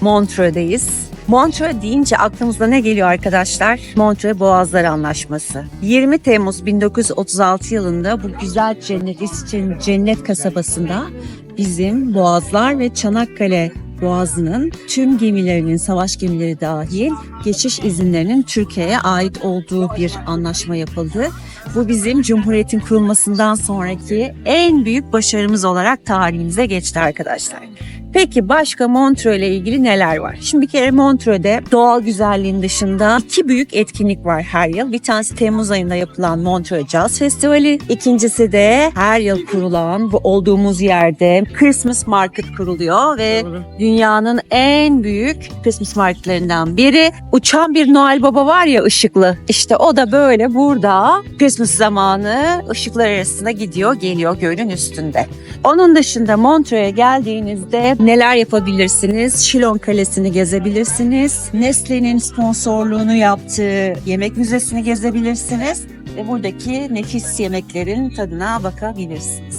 Montreux'deyiz. Montreux deyince aklımıza ne geliyor arkadaşlar? Montreux Boğazlar Anlaşması. 20 Temmuz 1936 yılında bu güzel cennet, İsviçre'nin cennet kasabasında bizim Boğazlar ve Çanakkale Boğazı'nın tüm gemilerinin, savaş gemileri dahil geçiş izinlerinin Türkiye'ye ait olduğu bir anlaşma yapıldı. Bu bizim Cumhuriyet'in kurulmasından sonraki en büyük başarımız olarak tarihimize geçti arkadaşlar. Peki başka Montreux ile ilgili neler var? Şimdi bir kere Montreux'de doğal güzelliğin dışında iki büyük etkinlik var her yıl. Bir tanesi Temmuz ayında yapılan Montreux Jazz Festivali. İkincisi de her yıl kurulan bu olduğumuz yerde Christmas Market kuruluyor ve dünyanın en büyük Christmas marketlerinden biri. Uçan bir Noel Baba var ya ışıklı. İşte o da böyle burada Christmas zamanı ışıklar arasında gidiyor geliyor gölün üstünde. Onun dışında Montreux'e geldiğinizde neler yapabilirsiniz? Şilon Kalesi'ni gezebilirsiniz. Nestle'nin sponsorluğunu yaptığı yemek müzesini gezebilirsiniz. Ve buradaki nefis yemeklerin tadına bakabilirsiniz.